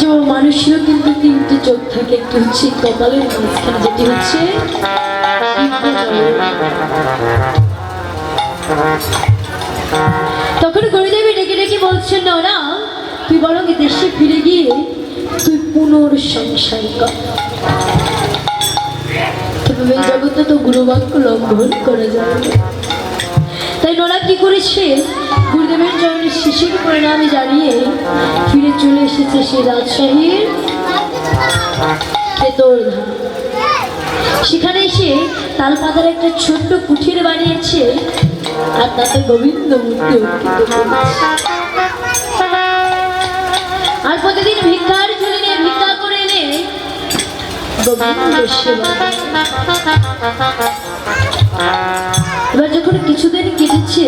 যেমন মানুষেরও কিন্তু তিনটে চোখ থাকে, একটি হচ্ছে কপালের মাঝখানে যেটি হচ্ছে তখন গুরুদেবী ডেকে ডেকে বলছেন না তুই বরং দেশে ফিরে গিয়ে তুই পুনর্সংসার কর তবে জগতে তো গুরুবাক্য লঙ্ঘন করা যাবে। তাই নোরা কি করেছে গুরুদেবের জন্মের শিশির পরিণামে জানিয়ে ফিরে চলে এসেছে সে রাজশাহীর সেখানে এসে তালপাতার একটা ছোট্ট কুঠির বানিয়েছে আর তাতে গোবিন্দ মূর্তি আর প্রতিদিন ভিক্ষার ঝুলি নিয়ে ভিক্ষা করে এনে। এবার যখন কিছুদিন কেটেছে,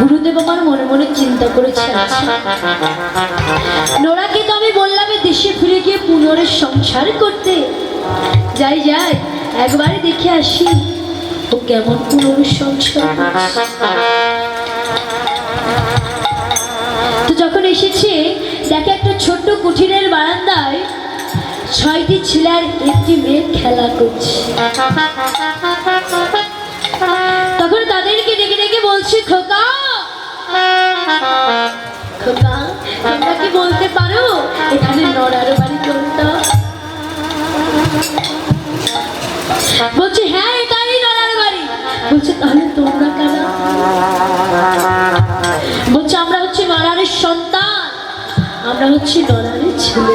গুরুদেব আমার মনে মনে চিন্তা করেছে আচ্ছা নোরাকে তো আমি বললাম দেশে ফিরে গিয়ে পুনরে সংসার করতে। যাই যাই, একবারে দেখে আসি, ও কেমন পুনর সংসার তো যখন এসেছে, দেখে একটা ছোট্ট কুঠিরের বারান্দায় ছয়টি ছেলে আর একটি মেয়ে খেলা করছে। তখন তাদেরকে ডেকে ডেকে বলছে, খোকা! খোকা, তোমরা কি বলতে পারো? এখানে নড়ার বাড়ি কোনটা? বলছে হ্যাঁ এটাই নড়ার বাড়ি। বলছে, তাহলে তোমরা কারা বলছে, আমরা হচ্ছে নড়ারের সন্তান। আমরা হচ্ছে নড়ারের ছেলে।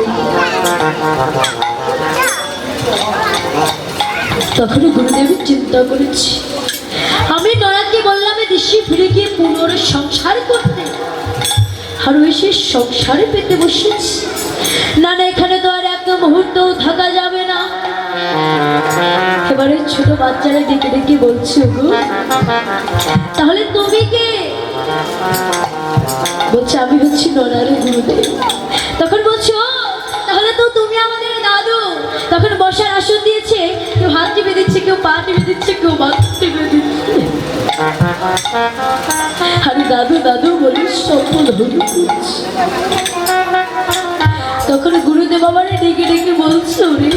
তখন গুরুদেব চিন্তা করেছি। আমি নরাকে বললাম দেশে ফিরে গিয়ে পুনর সংসার করতে। আর ওই সে সংসারে পেতে বসেছি। না না, এখানে তো আর এক মুহূর্তও থাকা যাবে না। এবারে ছোট বাচ্চারা ডেকে ডেকে বলছে গো তাহলে তুমি কে? বলছে, আমি হচ্ছি নরারে গুরুদেব। তখন বলছো তাহলে তো তুমি আমাদের দাদু। তখন বসার আসন দিয়েছে, কেউ হাত টিপে দিচ্ছে, কেউ পা টিপে দিচ্ছে, কেউ মাথা টিপে দিচ্ছে। আমি দাদু দাদু বলি সফল গেছি। তখন গুরুদেব আবার ডেকে ডেকে বলছো রে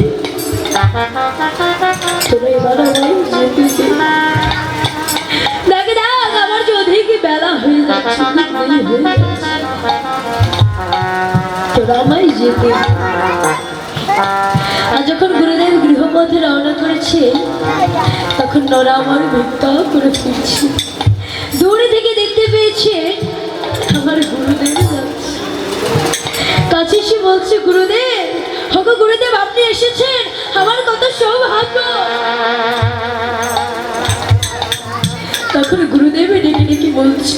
তোরা দেখ আমার যে অধিক বেলা হয়ে যাচ্ছে যেতে আর যখন গুরুদেব গৃহপথে রওনা করেছে, তখন নরা আমার করে ফিরছে দূরে থেকে দেখতে পেয়েছে আমার গুরুদেব কাছে এসে বলছে, গুরুদেব, হগো গুরুদেব, আপনি এসেছেন। আমার কত সৌভাগ্য। তখন গুরুদেব ডেকে ডেকে বলছে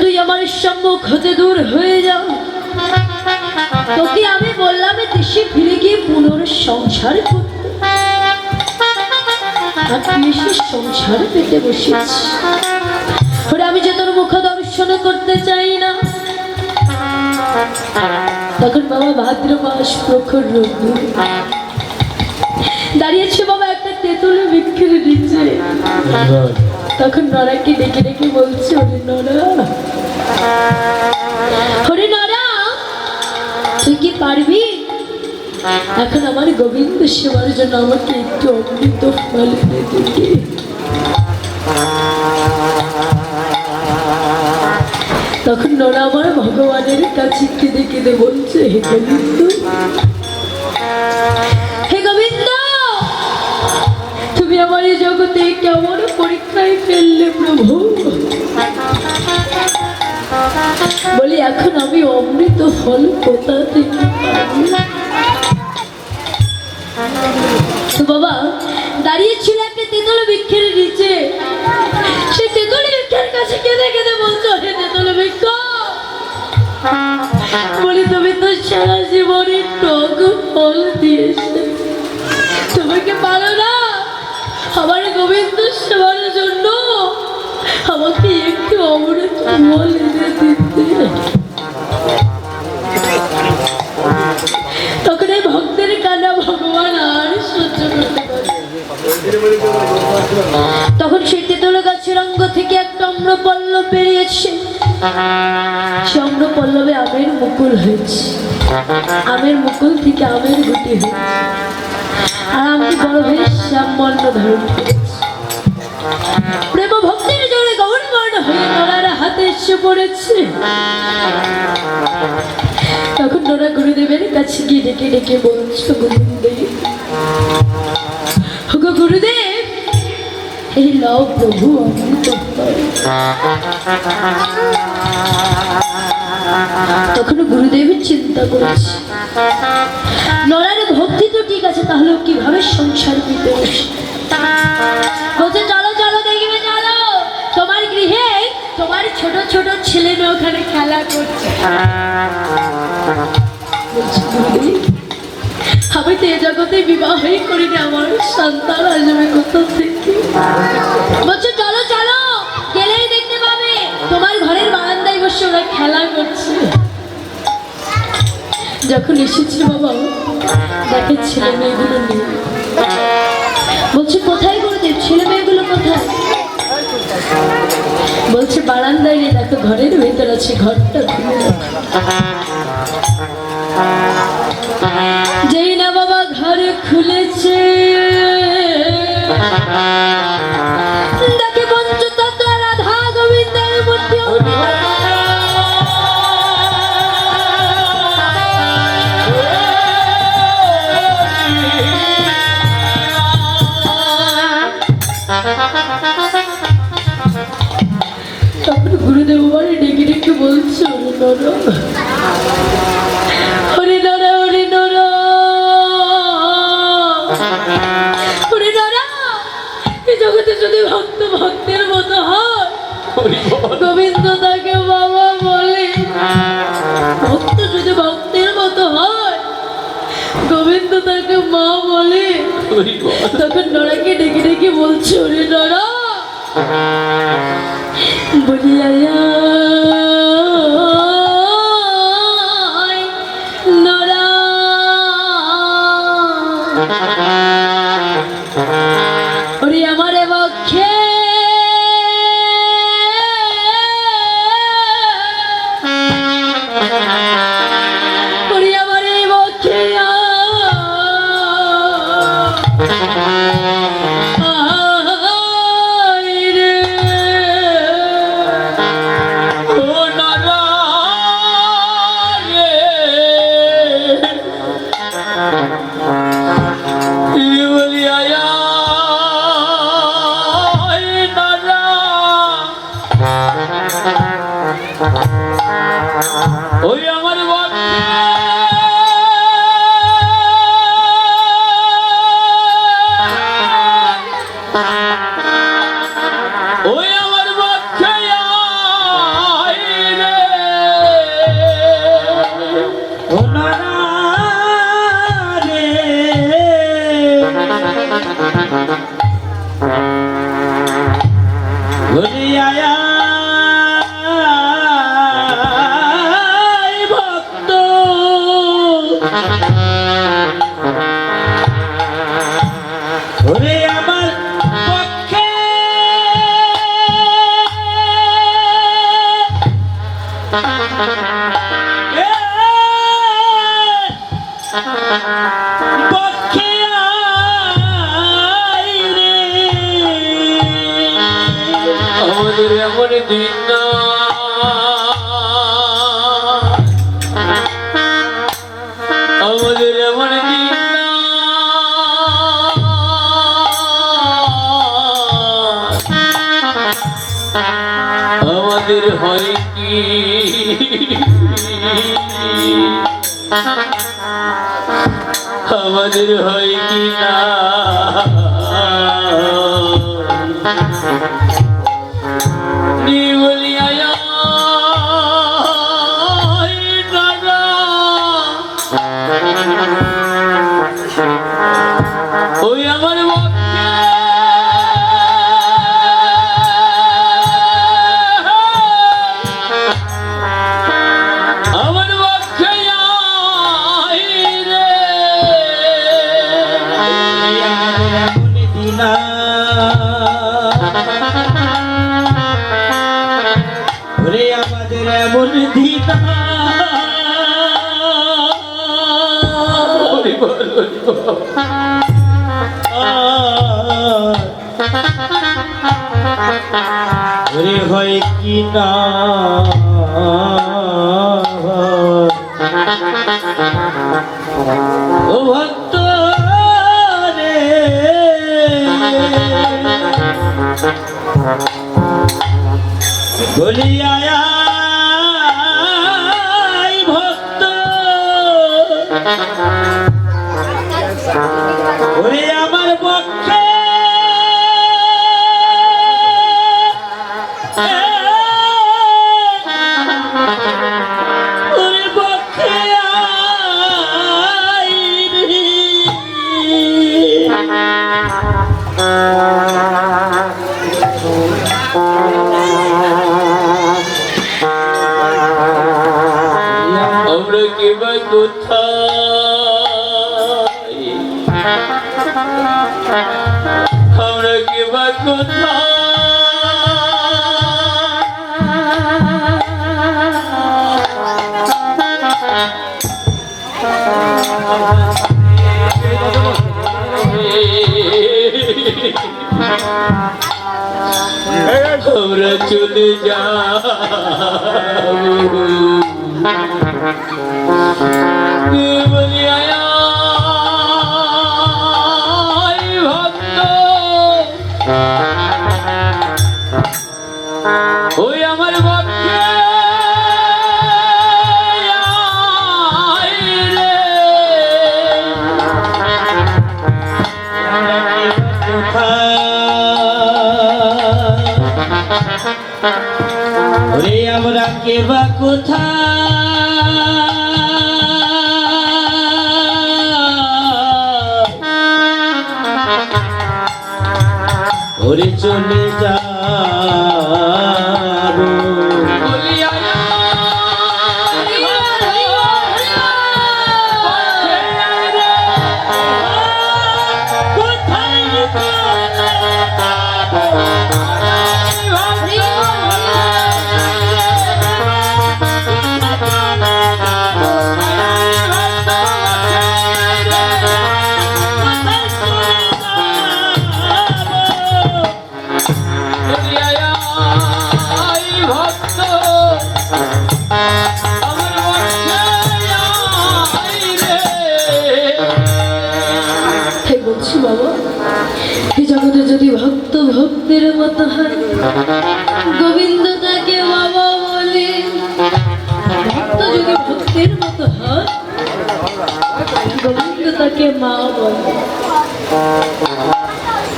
তুই আমার সম্মুখ হতে দূর হয়ে যাও তোকে আমি বললাম দেশে ফিরে গিয়ে পুনর সংসার সংসার পেতে আমি যে তোর মুখ দর্শন করতে চাই না। তখন বাবা ভাদ্র মাস প্রখর দাঁড়িয়েছে বাবা একটা তেঁতুল বৃক্ষের নিচে। তখন নরাকে ডেকে ডেকে বলছে ওরে নরা ওরে নরা, তুই কি পারবি? এখন আমার গোবিন্দ সেবার জন্য আমাকে একটু অমৃত ফল এনে তখন নোরা আমার ভগবানের কাছে কেঁদে কেঁদে বলছে, হে গোবিন্দ হে গোবিন্দ, তুমি আমার এই জগতে কেমন বলি এখন আমি অমৃত ফল কোথা থেকে বাবা দাঁড়িয়ে ছিল একটা তেঁতুল বৃক্ষের তখন সেই তেঁতুল গাছের অঙ্গ থেকে একটা অমৃত সম্রপল্লব বেরিয়েছে সম্রপল্লবে আমের মুকুল হয়েছে। আমের মুকুল থেকে আমের গুটি হয়েছে। আর আমি বড় হয়ে শ্যামবর্ণ ধারণ করেছি এসে পড়েছে তখন নোরা গুরুদেবের কাছে গিয়ে ডেকে ডেকে বলছো, গুরুদেব। গুরুদেব, এই লও প্রভু তখন গুরুদেব চিন্তা করেছে। নরার ভক্তি তো ঠিক আছে, তাহলে কীভাবে সংসার পেতে বসে ছোট ছোট ছেলে মেয়ে ওখানে খেলা করছে। আমি তো এ জগতে বিবাহই করিনি আমার সন্তান আসবে কোথা থেকে? বলছে, চলো চলো, গেলেই দেখতে পাবে। তোমার ঘরের বারান্দায় বসে ওরা খেলা করছে। যখন এসেছে বাবা, দেখে ছেলে মেয়েগুলো নেই। বলছে, কোথায় গুরুদেব ছেলে মেয়েগুলো কোথায়? বলছে বারান্দায় নেই দেখো ঘরের ভেতর আছে ঘরটা যেই না বাবা ঘরে খুলেছে। বাড়ি ডেকে ডেকে বলছে ওরে নরা। ওরে নরা ওরে নরা। ওরে এই জগতে যদি ভক্ত ভক্তের মতো হয় গোবিন্দ তাকে বাবা বলে ভক্ত যদি ভক্তের মতো হয় গোবিন্দ তাকে মা বলে তখন নরাকে ডেকে ডেকে বলছে ওরে নরা। বলিয়া ওই আমাদের হয় কি ওরে আমরা কে বা কোথায়?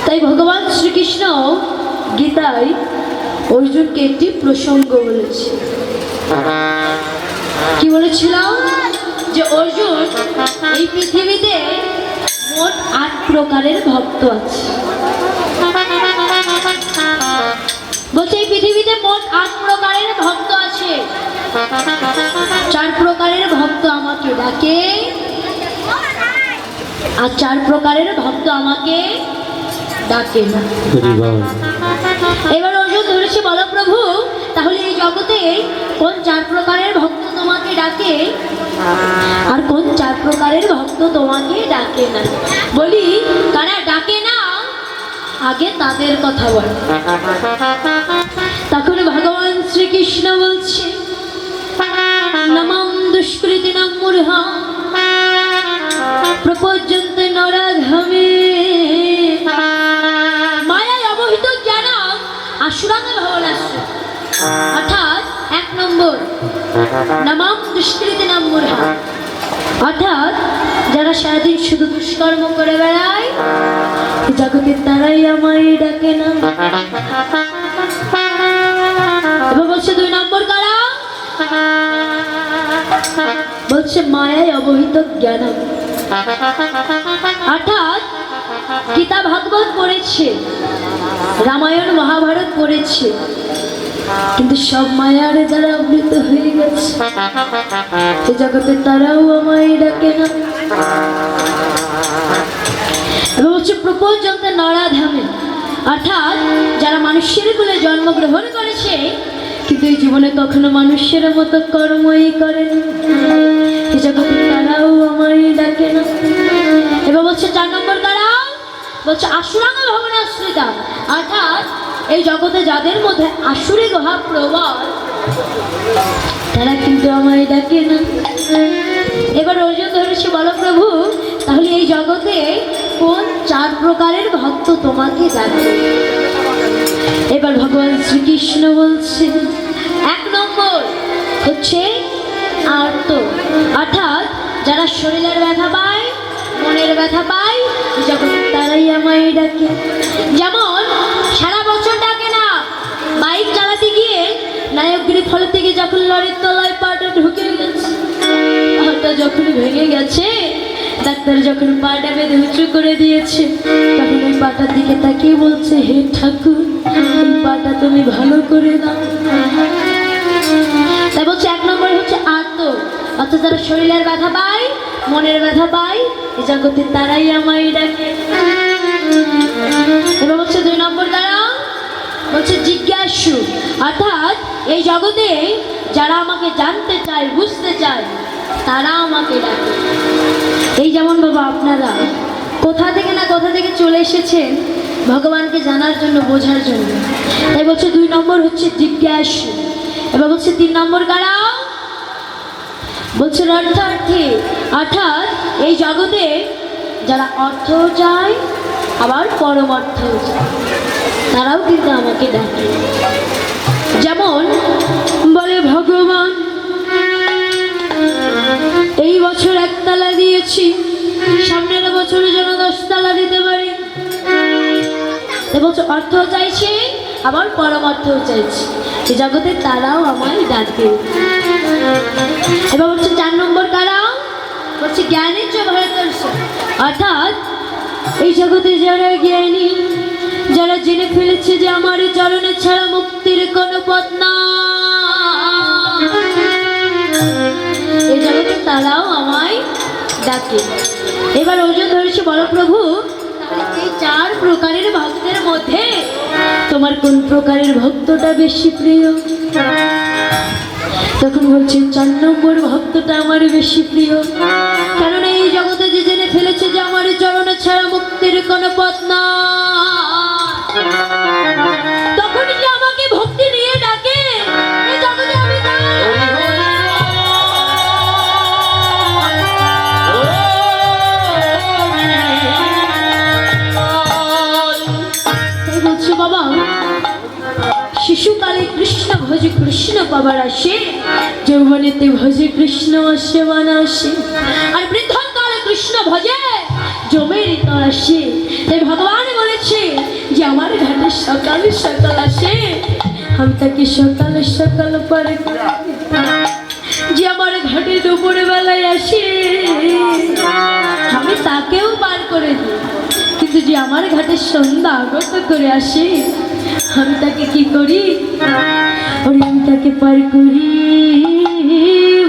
তাই ভগবান শ্রীকৃষ্ণ গীতায় অর্জুনকে একটি প্রসঙ্গ বলেছে। কি বলেছিলাম? যে অর্জুন এই পৃথিবীতে মোট আট প্রকারের ভক্ত আছে। বলছে এই পৃথিবীতে মোট আট প্রকারের ভক্ত আছে। চার প্রকারের ভক্ত আমাকে ডাকে। আর চার প্রকারের ভক্ত আমাকে ডাকে না। এবার অর্জুন ধরেছে বলো প্রভু তাহলে এই জগতে কোন চার প্রকারের ভক্ত তোমাকে ডাকে? আর কোন চার প্রকারের ভক্ত তোমাকে ডাকে না? বলি কারা ডাকে না আগে তাদের কথা বল। তখন ভগবান শ্রীকৃষ্ণ বলছে, নমম দুষ্কৃতি নাম মূর্হা প্রপর্যন্তে নরাধমে। মায়ায় অবহিত জ্ঞান আসুরাঙ্গ ভবনাশ্র অর্থাৎ এক নম্বর, নমাম দুষ্কৃতি নাম মূর্হা অর্থাৎ যারা সারাদিন শুধু দুষ্কর্ম করে বেড়ায়, এই জগতে তারাই আমায় ডাকে না। বলছে, দুই নম্বর কারা? বলছে, মায়ায় অবহিত জ্ঞান অর্থাৎ গীতা ভাগবত পড়েছে, রামায়ণ মহাভারত পড়েছে। কিন্তু সব মায়ারে যারা আবৃত হয়ে গেছে, এ জগতে তারাও আমায় ডাকে না। এবং হচ্ছে প্রপঞ্চন্তে নরাধামে অর্থাৎ যারা মানুষের কুলে জন্মগ্রহণ করেছে, কিন্তু এই জীবনে কখনো মানুষের মতো কর্মই করেন। এই জগতে তারাও আমায় ডাকে না। এবার বলছে, চার নম্বর তারা বলছে আসুরাঙ্গ ভবনে আশ্রিতা। অর্থাৎ এই জগতে যাদের মধ্যে আসুরি গহা প্রবল, তারা কিন্তু আমায় ডাকে না। এবার অর্জুন ধরেছে বলো, প্রভু, তাহলে এই জগতে কোন চার প্রকারের ভক্ত তোমাকে ডাকে এবার ভগবান শ্রীকৃষ্ণ বলছে, এক নম্বর হচ্ছে আর্ত। অর্থাৎ যারা শরীরের ব্যথা পায়, মনের ব্যথা পায় যখন তারাই আমায় ডাকে। যেমন সারা বছর ডাকে না। বাইক চালাতে গিয়ে নায়কগিরি ফল থেকে যখন লরির তলায় পাটা ঢুকে গেছে, পাটা যখন ভেঙে গেছে, ডাক্তার যখন পাটা বেঁধে উঁচু করে দিয়েছে, তখন ওই পাটার দিকে তাকিয়ে বলছে, হে ঠাকুর, এই পাটা তুমি ভালো করে দাও। তাই বলছে, এক নম্বর হচ্ছে আত্ম। অর্থাৎ যারা শরীরের ব্যথা পায়, মনের ব্যথা পায় এই জগতে তারাই আমায় ডাকে। এবার বলছে দুই নম্বর দ্বারা বলছে জিজ্ঞাসু। অর্থাৎ এই জগতে যারা আমাকে জানতে চায়, বুঝতে চায়, তারা আমাকে ডাকে। এই যেমন বাবা আপনারা, কোথা থেকে না কোথা থেকে চলে এসেছেন ভগবানকে জানার জন্য, বোঝার জন্য। তাই বলছে দুই নম্বর হচ্ছে জিজ্ঞাসু। এবার বলছে তিন নম্বর কারা? বলছে অর্থার্থী অর্থাৎ এই জগতে যারা অর্থ চায় আবার পরম অর্থও চায় তারাও কিন্তু আমাকে ডাকে। যেমন বলে, ভগবান, এই বছর একতলা দিয়েছি। সামনের বছরে যেন দশতলা দিতে পারি। এবছর বছর অর্থ চাইছে, আবার পরম অর্থও চাইছে। এ জগতে তারাও আমায় ডাকে। এবার হচ্ছে চার নম্বর কারা? হচ্ছে জ্ঞানের যে ভারতবর্ষ অর্থাৎ এই জগতে যারা জ্ঞানী, যারা জেনে ফেলেছে যে আমার চরণে ছাড়া মুক্তির কোনো পথ না এই জগতে তারাও আমায় ডাকে। এবার অর্জুন ধরেছে বড় প্রভু এই চার প্রকারের ভক্তের মধ্যে তোমার কোন প্রকারের ভক্তটা বেশি প্রিয়? তখন বলছে, চার নম্বর ভক্তটা আমার বেশি প্রিয়। কেননা এই জগতে যে জেনে চরণে ছাড়া মুক্তির কোনো পথ না তখন আমাকে ভক্তি নিয়ে ডাকে আমি। বাবা, শিশুকালে কৃষ্ণ ভজে কৃষ্ণ পাবার আসে, যৌবনেতে ভজে কৃষ্ণ আসে মান আসে আর বৃদ্ধকালে কৃষ্ণ ভজে জমের তর আসে। তাই ভগবান বলেছে যে, আমার ঘাটে সকাল সকাল আসে। আমি তাকে সকাল সকাল পরে যে, আমার ঘাটে দুপুরে বেলায় আসে। আমি তাকেও পার করে দিই। কিন্তু যে, আমার ঘাটে সন্ধ্যা আগত করে আসে, আমি তাকে কি করি? আমি তাকে পার করি।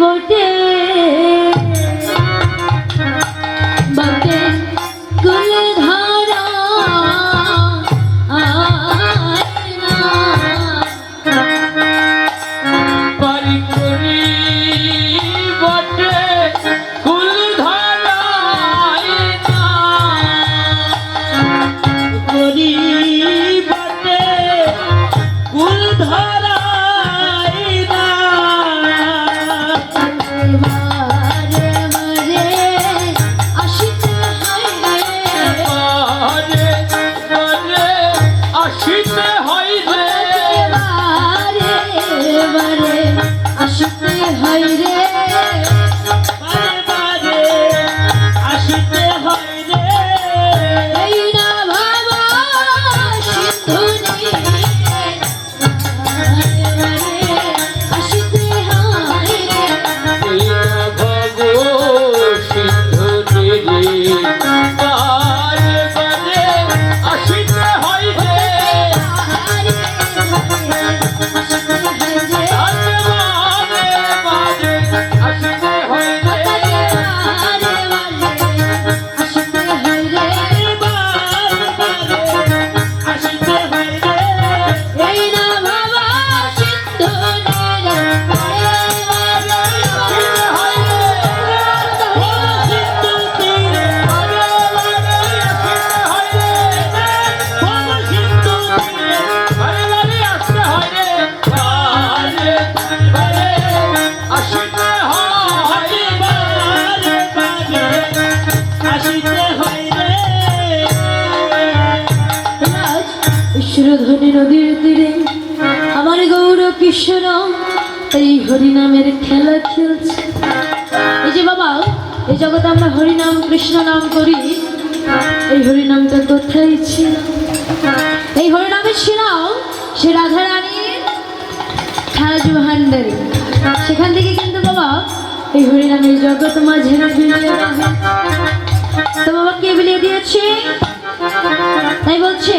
বটে এই হরিনামের খেলা খেলছে এই যে বাবা, এই জগতে আমরা হরিনাম, কৃষ্ণ নাম করি। এই হরিনামটা কোথায় ছিল? এই হরিনামের ছিল সে রাধা রানীর ভান্ডারে সেখান থেকে কিন্তু বাবা, এই হরিনামের জগৎ মাঝে না তো বাবা, কে বিলিয়ে দিয়েছে? তাই বলছে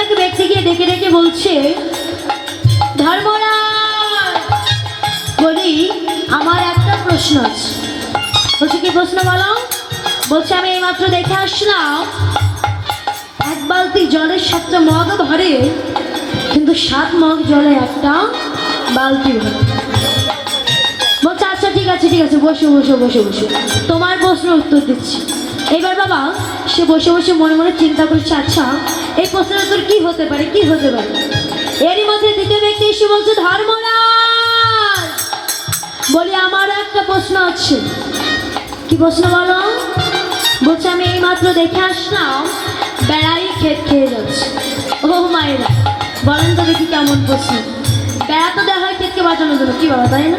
এক ব্যক্তিকে ডেকে ডেকে বলছে, ধর্মরাজ! বলি, আমার একটা প্রশ্ন আছে। বলছে, কি প্রশ্ন বলো? বলছে, আমি এইমাত্র দেখে আসলাম, এক বালতি জলের সাতটা মগ ভরে কিন্তু সাত মগ জলে একটা বালতি বলছে আচ্ছা ঠিক আছে ঠিক আছে, বসে বসে বসে বসে। তোমার প্রশ্নের উত্তর দিচ্ছি। এবার বাবা, সে বসে বসে মনে মনে চিন্তা করছে আচ্ছা এই প্রশ্নের উত্তর কি হতে পারে? কি হতে পারে? এরই মধ্যে দ্বিতীয় ব্যক্তি এসে বলছে, ধর্মরাজ! বলি, আমার একটা প্রশ্ন আছে। কি প্রশ্ন বলো? বলছে, আমি এই মাত্র দেখে আসলাম, বেড়াই ক্ষেত খেয়ে যাচ্ছে। ও মায়েরা, বলেন তো দেখি কেমন প্রশ্ন। বেড়া তো দেখা হয় ক্ষেতকে বাঁচানোর জন্য, কি বাবা, তাই না?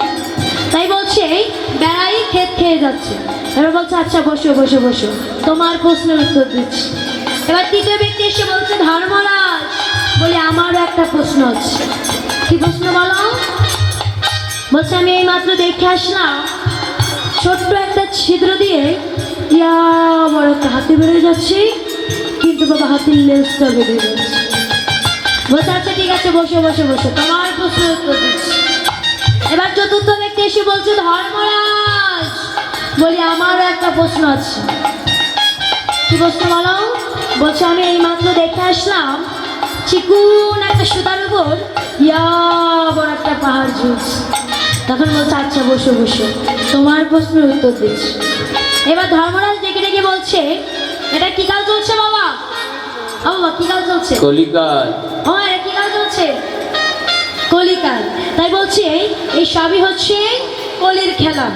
তাই বলছে বেড়াই ক্ষেত খেয়ে যাচ্ছে। এবার বলছে আচ্ছা বসো বসো বসো। তোমার প্রশ্নের উত্তর দিচ্ছি। এবার তৃতীয় ব্যক্তি এসে বলছে, ধর্মরাজ। বলে, আমারও একটা প্রশ্ন আছে। কি প্রশ্ন বলো? বলছে, আমি এই মাত্র দেখে আসলাম, ছোট্ট একটা ছিদ্র দিয়ে, ইয়া একটা হাতি বেরিয়ে যাচ্ছে, কিন্তু বাবা হাতির লেজটা বেরিয়ে যাচ্ছে। বলছে আচ্ছা ঠিক আছে, বসে বসে বসে, তোমার প্রশ্ন উত্তর দিচ্ছি। এবার চতুর্থ ব্যক্তি এসে বলছে, ধর্মরাজ। বলি, আমারও একটা প্রশ্ন আছে। কি প্রশ্ন বলো? বলছে আমি এই মাত্র দেখে আসলাম চিকুন একটা সুতার উপর ইয়া বড় একটা পাহাড় ঝুলছে। তখন বলছে আচ্ছা বসো বসো তোমার প্রশ্নের উত্তর দিচ্ছি। এবার ধর্মরাজ ডেকে ডেকে বলছে এটা কি কাল চলছে বাবা? ও বাবা কি কাল চলছে? কলিকাল। আমার কি কাজ হচ্ছে কলিকাল। তাই বলছে এই সবই হচ্ছে কলির খেলা।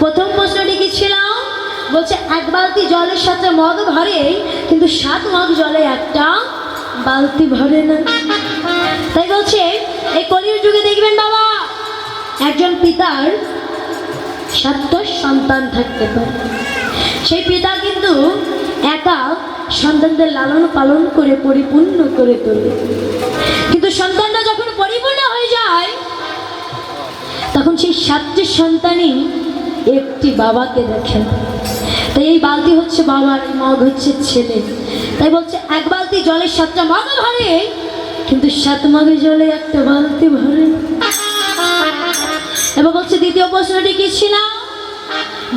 প্রথম প্রশ্নটি কি ছিল? বলছে এক বালতি জলের সাথে মগ ভরে, কিন্তু সাত মগ জলে একটা বালতি ভরে না। তাই বলছে, এই কলির যুগে দেখবেন বাবা, একজন পিতার সাত সন্তান থাকতে পারে। সেই পিতা কিন্তু একা সন্তানদের লালন পালন করে, পরিপূর্ণ করে তোলে। কিন্তু সন্তানরা যখন পরিপূর্ণ হয়ে যায়, তখন সেই সাতটি সন্তানই একটি বাবাকে দেখেন। এই বালতি হচ্ছে বাবার এই মগ হচ্ছে ছেলে। তাই বলছে, এক বালতি জলের সাতটা মগ ভরে, কিন্তু সাত মগে জলে একটা বালতি ভরে। এবার বলছে, দ্বিতীয় প্রশ্নটি কি ছিল?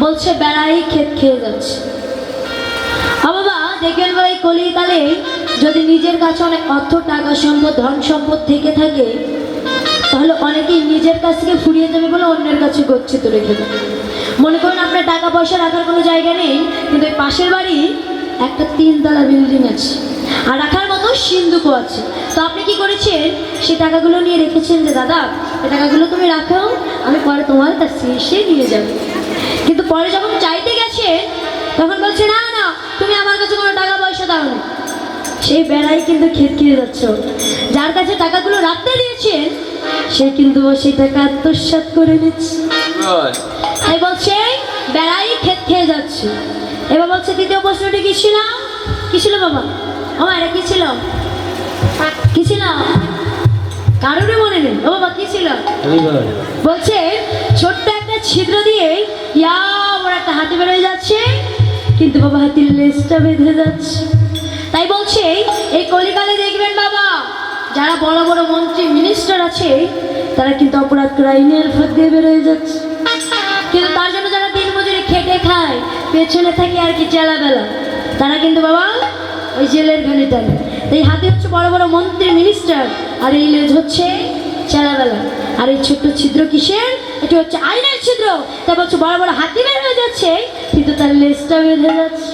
বলছে, বেড়াই ক্ষেত খেয়ে যাচ্ছে। বাবা, দেখবেন ভাই কলিকালে যদি নিজের কাছে অনেক অর্থ, টাকা, সম্পদ, ধন সম্পদ থেকে থাকে, তাহলে অনেকেই নিজের কাছ থেকে ফুরিয়ে যাবে বলে অন্যের কাছে গচ্ছিত রেখে দেবে মনে করেন আপনার টাকা পয়সা রাখার কোনো জায়গা নেই, কিন্তু ওই পাশের বাড়ি একটা তিনতলা বিল্ডিং আছে। আর রাখার মতো সিন্ধুকও আছে। তো আপনি কি করেছেন? সেই টাকাগুলো নিয়ে রেখেছেন যে, দাদা, এই টাকাগুলো তুমি রাখো, আমি পরে তোমার কাছে এসে নিয়ে যাব। কিন্তু পরে যখন চাইতে গেছে, তখন বলছে, না না, তুমি আমার কাছে কোনো টাকা পয়সা দাও না সেই বেড়াই কিন্তু খেত খেয়ে যাচ্ছ যার কাছে টাকাগুলো রাখতে দিয়েছেন, সে কিন্তু সেই টাকা আত্মসাৎ করে নিচ্ছে। তাই বলছে বেড়াই খেত খেয়ে যাচ্ছে। এবার বলছে দ্বিতীয় প্রশ্নটি কি ছিল? কি ছিল বাবা? আমার এটা কি ছিল? কি ছিল? কারোরই মনে নেই। ও বাবা কি ছিল? বলছে ছোট্ট একটা ছিদ্র দিয়ে ইয়া বড় একটা হাতি বেরোয় যাচ্ছে কিন্তু বাবা হাতির লেজটা বেঁধে যাচ্ছে। তাই বলছে এই কলিকালে দেখবেন বাবা যারা বড় বড় মন্ত্রী মিনিস্টার আছে তারা কিন্তু অপরাধ করে আইনের ফাঁক দিয়ে বেরোয় যাচ্ছে। কিন্তু তার জন্য যারা দিন মজুরি খেটে খায়, পেছনে থাকে আর কি চেলাবেলা। তারা কিন্তু বাবা, ওই জেলের ঘানি টানে এই হাতে হচ্ছে বড় বড় মন্ত্রী মিনিস্টার আর এই লেজ হচ্ছে চেলাবেলা। আর এই ছোট্ট ছিদ্র কিসের? এটি হচ্ছে আইনের ছিদ্র। তা বলছে বড় বড় হাতি বের হয়ে যাচ্ছে, কিন্তু তার লেজটা বেঁধে যাচ্ছে।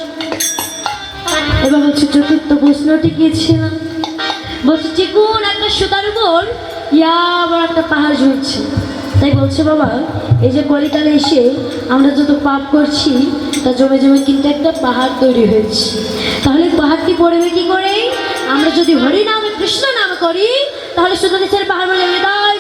এবার বলছে চতুর্থ প্রশ্নটি কি ছিল? বলছে, চিকুন একটা সুতার উপর, ইয়া বড় একটা পাহাড় ঝুলছে। তাই বলছে, বাবা, এই যে কলিকালে এসে আমরা যত পাপ করছি, তা জমে জমে কিন্তু একটা পাহাড় তৈরি হয়েছে। তাহলে পাহাড়টি পড়বে কি করে? আমরা যদি হরি নামে কৃষ্ণ নাম করি, তাহলে শুধু নিচের পাহাড় বলে, হৃদয়